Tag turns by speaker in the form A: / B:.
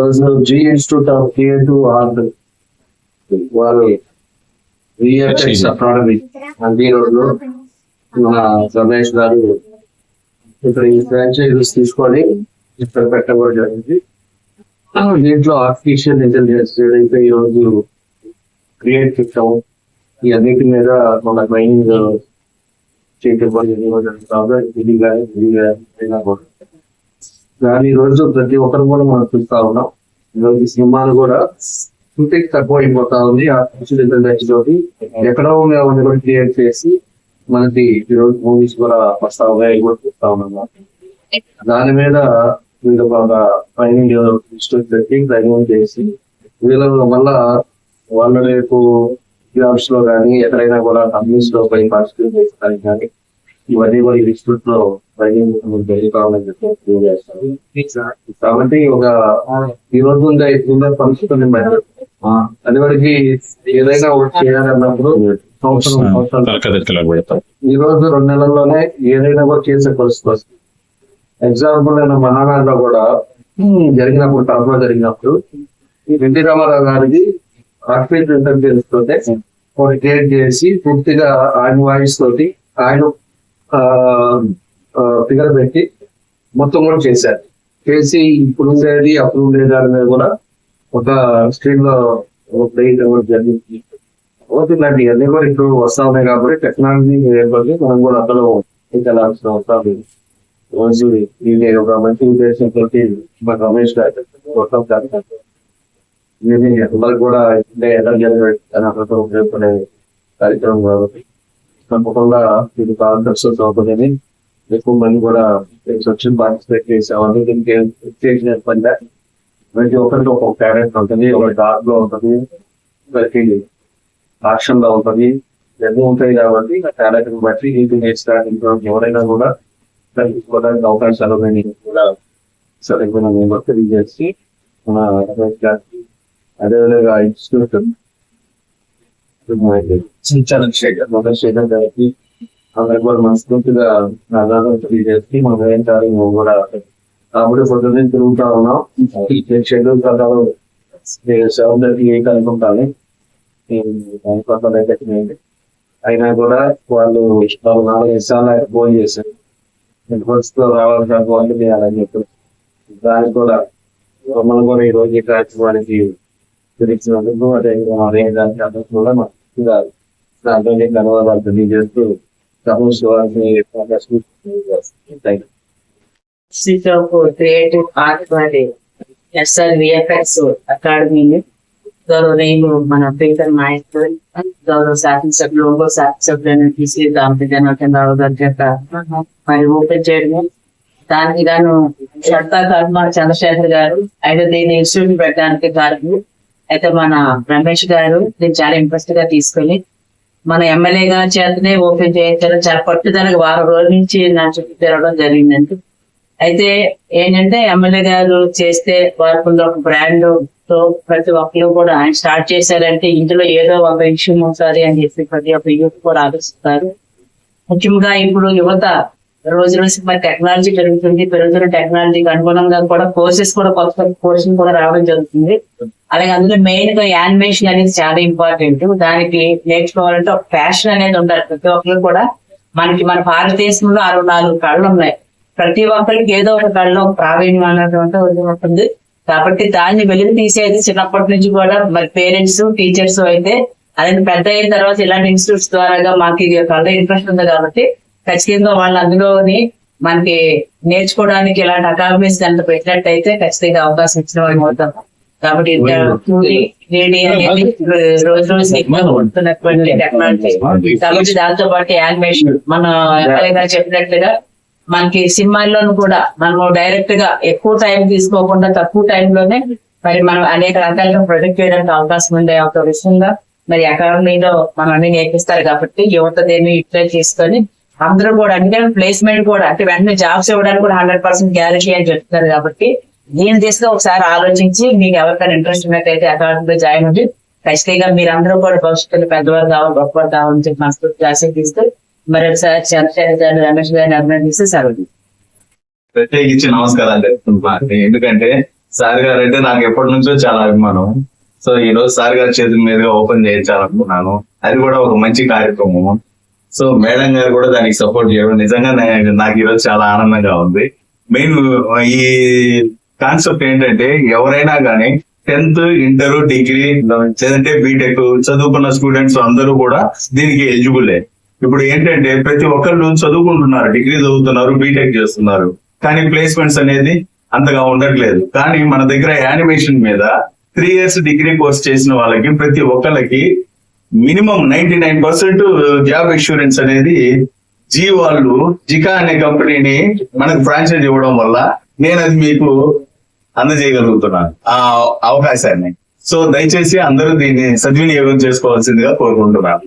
A: ఈరోజు G institute of creative art వారు VFX academy రోజు మన రమేష్ గారు ఇక్కడ ఈ ఫ్రాంచైజీస్ తీసుకొని ఇక్కడ పెట్టడం జరిగింది. దీంట్లో ఆర్టిఫిషియల్ ఇంటెలిజెన్స్ ఏదైతే ఈ రోజు క్రియేట్ చేసాము ఈ అన్నిటి మీద మన ట్రైనింగ్ కూడా. దాని రోజు ప్రతి ఒక్కరు కూడా మనం చూస్తా ఉన్నాం. ఈ సినిమాలు కూడా షూటింగ్ తక్కువ అయిపోతా ఉంది. ఆ ఇంటెలిజెన్స్ తోటి ఎక్కడో ఉన్న కూడా క్రియేట్ చేసి మనకి ఈరోజు మూవీస్ కూడా వస్తా ఉన్నాయి కూడా చూస్తా ఉన్నాం దాని మీద వీళ్ళు ఒక ట్రైనింగ్ ఇన్స్టిట్యూట్ పెట్టి ట్రైనింగ్ చేసి వీళ్ళ వల్ల వాళ్ళు రేపు జాబ్స్లో కానీ ఎక్కడైనా కూడా కంపెనీస్లో పోయి పార్టిసిపేట్ చేస్తారు కానీ ఇవన్నీ కూడా ఈ ఇన్స్టిట్యూట్లో కాబట్టి ఒక ఈ రోజు ఉండే పరిస్థితులు అది వరకు ఏదైనా ఒకటి చేయాలన్నప్పుడు సంవత్సరం ఈ రోజు రెండు నెలల్లోనే ఏదైనా కూడా చేసే పరిస్థితి వస్తుంది. ఎగ్జాంపుల్ నేను మహానాడులో కూడా జరిగినప్పుడు కడపలో జరిగినప్పుడు ఈ ఎన్టీ రామారావు గారికి ఆర్టిఫిషియల్ ఇంటెలిజెన్స్ తోటే ఒకటి క్రియేట్ చేసి పూర్తిగా ఆయన వాయిస్ తోటి ఆయన ఫిగర్ పెట్టి మొత్తం కూడా చేశారు. చేసి ఇప్పుడు ఉండేది అప్పుడు ఉండేది దాని మీద కూడా ఒక స్క్రీన్లో ప్లే ఇవ్వడం జరిగింది. అవుతుందండి అన్ని కూడా ఇప్పుడు వస్తా ఉన్నాయి కాబట్టి టెక్నాలజీ ఏర్పడి మనం కూడా అందులో వెళ్ళాల్సిన అవసరం లేదు. రోజు ఇది ఒక మంచి ఉద్దేశంతో మన రమేష్ గారు మొత్తం కాదు ఇది అందరికి కూడా ఇదే ఎలా జనరేట్ ఉపయోగపడే కార్యక్రమం కాబట్టి తప్పకుండా ఇది కాంట్రాక్ట్స్ అవుతుందని ఎక్కువ మంది కూడా వచ్చి పార్టిసిపేట్ చేసామని దీనికి చేసిన పని ప్రతి ఒక్కరికి ఒక్కొక్క క్యారెక్టర్ ఉంటుంది ఒక డార్క్లో ఉంటుంది ఒకరికి యాక్షన్లో ఉంటుంది. ఎన్నో ఉంటాయి కాబట్టి ఆ టాలెంట్ బట్టి ఇది నేర్చుకోవడానికి ఎవరైనా కూడా తెలుసుకోవడానికి అవకాశాలు ఉన్నాయి. కూడా సరే మనం మేము తెలియజేసి మన అదేవిధంగా ఇన్స్టిట్యూట్ చంద్రశేఖర్ గారికి అందరికి కూడా మనస్ఫూర్తిగా నగరాలు తెలియజేసి మనం ఏం కాదు మేము కూడా కాబట్టి పొద్దున్నే తిరుగుతా ఉన్నాం. షెడ్యూల్ ప్రకారం సెవెన్ థర్టీ ఎయిట్ అనుకుంటాను అయితే చేయండి. అయినా కూడా వాళ్ళు వాళ్ళు నాలుగు నిమిషాలు ఫోన్ చేశారు ఇంటికొస్తూ రావాలి వాళ్ళు చేయాలని చెప్పి దానికి కూడా మమ్మల్ని కూడా ఈ రోజు ఈ కార్యక్రమానికి తెలిసినందుకు అదే దానికి అందరూ కూడా మనకి దాంట్లో ధన్యవాదాలు తెలియజేస్తూ సమస్య వారిని
B: క్రియేటివ్ ఆర్ట్ వారి ఎస్ఆర్ విఎఫ్ఎక్స్ అకాడమీని గౌరవనీయులు మన ప్రీతం నాయకులు గౌరవ శాసనసభ్యులు ఒంగోలు శాసనసభ్యులను తీసి దాంపతి జనవచంద్రరావు గారి చేత మరి ఓపెన్ చేయడము. దానికి గాను షర్తా కర్మ చంద్రశేఖర్ గారు అయితే దీన్ని ఇన్స్టిట్యూట్ పెట్టడానికి కారణం అయితే మన రమేష్ గారు దీన్ని చాలా ఇంట్రెస్ట్గా తీసుకొని మన ఎమ్మెల్యే గారి చేతనే ఓపెన్ చేయించడం చాలా పట్టుదలగా వారం రోజుల నుంచి నా చుట్టూ తిరగడం జరిగిందండి. అయితే ఏంటంటే ఎమ్మెల్యే గారు చేస్తే వారికి ఒక బ్రాండ్తో ప్రతి ఒక్కరు కూడా ఆయన స్టార్ట్ చేశారంటే ఇందులో ఏదో ఒక విషయం ఒకసారి అని చెప్పి ప్రతి ఒక్క యూత్ కూడా ఆలోచిస్తారు. ముఖ్యంగా ఇప్పుడు యువత రోజు రోజు మరి టెక్నాలజీ పెరుగుతుంది. పెరుగుతున్న టెక్నాలజీకి అనుగుణంగా కూడా కోర్సెస్ కూడా కొత్త కోర్సులు కూడా రావడం జరుగుతుంది. అలాగే అందులో మెయిన్గా యానిమేషన్ అనేది చాలా ఇంపార్టెంట్ దానికి నేర్చుకోవాలంటే ఒక ప్యాషన్ అనేది ఉండాలి. ప్రతి ఒక్కరు కూడా మనకి మన భారతదేశంలో అరవై నాలుగు కళ్ళు ఉన్నాయి ప్రతి ఒక్కరికి ఏదో ఒక కళ్ళు ప్రావీణ్యం అనేటువంటి ఉంటుంది. కాబట్టి దాన్ని వెలుగు తీసేది చిన్నప్పటి నుంచి కూడా మరి పేరెంట్స్ టీచర్స్ అయితే అదే పెద్ద అయిన తర్వాత ఇలాంటి ఇన్స్టిట్యూట్స్ ద్వారా మాకు ఇది కళ్ళ ఇంట్రెస్ట్ ఉంది కాబట్టి ఖచ్చితంగా వాళ్ళు అందులోని మనకి నేర్చుకోవడానికి ఇలాంటి అకాడమీస్ కనుక పెట్టినట్టయితే ఖచ్చితంగా అవకాశం ఇచ్చిన వాళ్ళు అవుతాం. కాబట్టి రేడి అనేది రోజు రోజు టెక్నాలజీ కాబట్టి దాంతో పాటు యానిమేషన్ మన గారు చెప్పినట్లుగా మనకి సినిమాల్లోనూ కూడా మనము డైరెక్ట్గా ఎక్కువ టైం తీసుకోకుండా తక్కువ టైంలోనే మరి మనం అనేక రకాలుగా ప్రొజెక్ట్ చేయడానికి అవకాశం ఉండే ఒక విషయంగా మరి అకాడమీలో మనం అన్ని నేర్పిస్తారు కాబట్టి యువత దేన్ని యూటిలైజ్ చేసుకొని అందరూ కూడా అంటే ప్లేస్మెంట్ కూడా అంటే వెంటనే జాబ్స్ ఇవ్వడానికి కూడా హండ్రెడ్ పర్సెంట్ గ్యారంటీ అని చెప్తున్నారు కాబట్టి నేను తీసుకుని ఒకసారి ఆలోచించి మీకు ఎవరికైనా ఇంట్రెస్ట్ ఉన్నట్టయితే అకాడమీలో జాయిన్ అవ్వండి. ఖచ్చితంగా మీరందరూ కూడా భవిష్యత్తులో పెద్దవారు కావాలి గొప్పవారు కావాలని చెప్పి మనస్ఫూర్తి ఆశీర్దిస్తూ మరొకసారి చంద్రశేఖర్ గారిని రమేష్ గారిని అభినందిస్తే సెలవు.
C: ప్రత్యేకించి నమస్కారాలు చెప్తున్నాను ఎందుకంటే
D: సార్ గారు అంటే నాకు ఎప్పటి నుంచో చాలా అభిమానం. సో ఈ రోజు సార్ గారి చేతుల మీదుగా ఓపెన్ చేయించాలనుకున్నాను. అది కూడా ఒక మంచి కార్యక్రమం. సో మేడం గారు కూడా దానికి సపోర్ట్ చేయడం నిజంగా నాకు ఈ రోజు చాలా ఆనందంగా ఉంది. మెయిన్ ఈ కాన్సెప్ట్ ఏంటంటే ఎవరైనా కానీ టెన్త్ ఇంటర్ డిగ్రీ లేదంటే బీటెక్ చదువుకున్న స్టూడెంట్స్ అందరూ కూడా దీనికి ఎలిజిబులే. ఇప్పుడు ఏంటంటే ప్రతి ఒక్కళ్ళు చదువుకుంటున్నారు డిగ్రీ చదువుతున్నారు బీటెక్ చేస్తున్నారు. కానీ ప్లేస్మెంట్స్ అనేది అంతగా ఉండట్లేదు. కానీ మన దగ్గర యానిమేషన్ మీద త్రీ ఇయర్స్ డిగ్రీ కోర్స్ చేసిన వాళ్ళకి ప్రతి ఒక్కళ్ళకి minimum ninety nine percent job insurance అనేది జీ వాళ్ళు జికా అనే కంపెనీని మనకు ఫ్రాంచైజ్ ఇవ్వడం వల్ల నేను అది మీకు అందజేయగలుగుతున్నాను. ఆ అవకాశాన్ని. సో దయచేసి అందరూ దీన్ని సద్వినియోగం చేసుకోవాల్సిందిగా కోరుకుంటున్నాను.